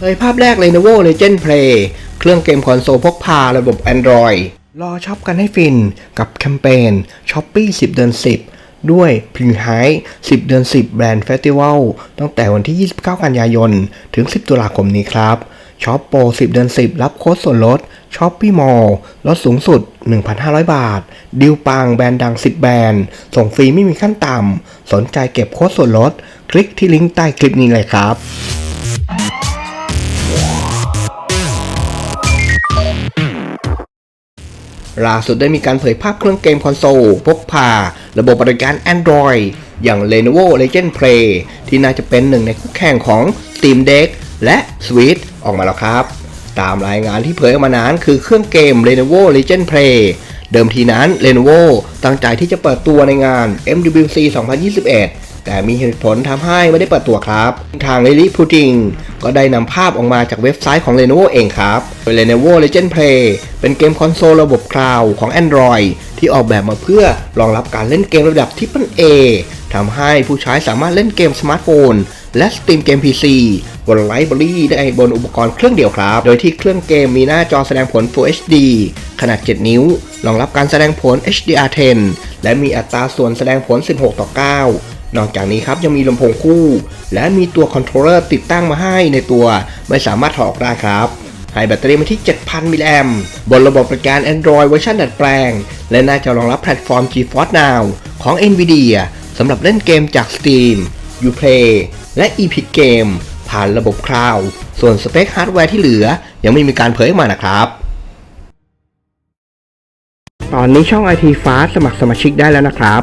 เผยภาพแรก Lenovo Legend Play เครื่องเกมคอนโซลพกพาระบบ Android รอช็อปกันให้ฟินกับแคมเปญ Shopee 10 เดือน 10 ด้วย p r i n g h i 10 เดือน 10 แบรนด์เฟสติวัลตั้งแต่วันที่ 29 กันยายน ถึง 10 ตุลาคมนี้ครับช็อปโปร10 เดือน 10 รับโค้ดส่วนลดช็อปปี้มอลลดสูงสุด 1,500 บาท ดิวปังแบรนด์ดัง 10 แบรนด์ ส่งฟรีไม่มีขั้นต่ำ สนใจเก็บโค้ดส่วนลด คลิกที่ลิงก์ใต้คลิปนี้เลยครับ ล่าสุดได้มีการเผยภาพเครื่องเกมคอนโซล พกพา ระบบบริการ Android อย่าง Lenovo Legend Play ที่น่าจะเป็นหนึ่งในคู่แข่งของ Steam Deck และ Switch ออกมาแล้วครับ ตามรายงานที่เผยออกมานั้นคือเครื่องเกม Lenovo Legend Play เดิมทีนั้น Lenovo ตั้งใจที่จะเปิดตัวในงาน MWC 2021 แต่มีเหตุผลทำให้ไม่ได้เปิดตัวครับ ทาง Lily Putin ก็ได้นำภาพออกมาจากเว็บไซต์ของ Lenovo เองครับโดย Lenovo Legend Play เป็นเกมคอนโซลระบบคลาวของ Android ที่ออกแบบมาเพื่อรองรับการเล่นเกมระดับ Triple A ทำให้ผู้ใช้สามารถเล่นเกมสมาร์ทโฟนและสตรีมเกม PC บนไลบรารีได้บนอุปกรณ์เครื่องเดียวครับ โดยที่เครื่องเกมมีหน้าจอแสดงผล Full HD ขนาด 7 นิ้ว รองรับการแสดงผล HDR10 และมีอัตราส่วนแสดงผล 16 ต่อ 9 นอกจากนี้ครับยังมีลำโพงคู่ และมีตัวคอนโทรลเลอร์ติดตั้งมาให้ในตัว ไม่สามารถถอดได้ครับให้แบตเตอรี่มาที่ 7,000 มิลลิแอมป์บนระบบบริการ Android เวอร์ชันดัดแปลง และน่าจะรองรับแพลตฟอร์ม GeForce Now ของ Nvidia สำหรับเล่นเกมจาก Steam Uplay และ Epic Game ผ่านระบบคลาวด์ส่วนสเปคฮาร์ดแวร์ที่เหลือ ยังไม่มีการเผยออกมานะครับ ตอนนี้ช่อง IT Fast สมัครสมาชิกได้แล้วนะครับ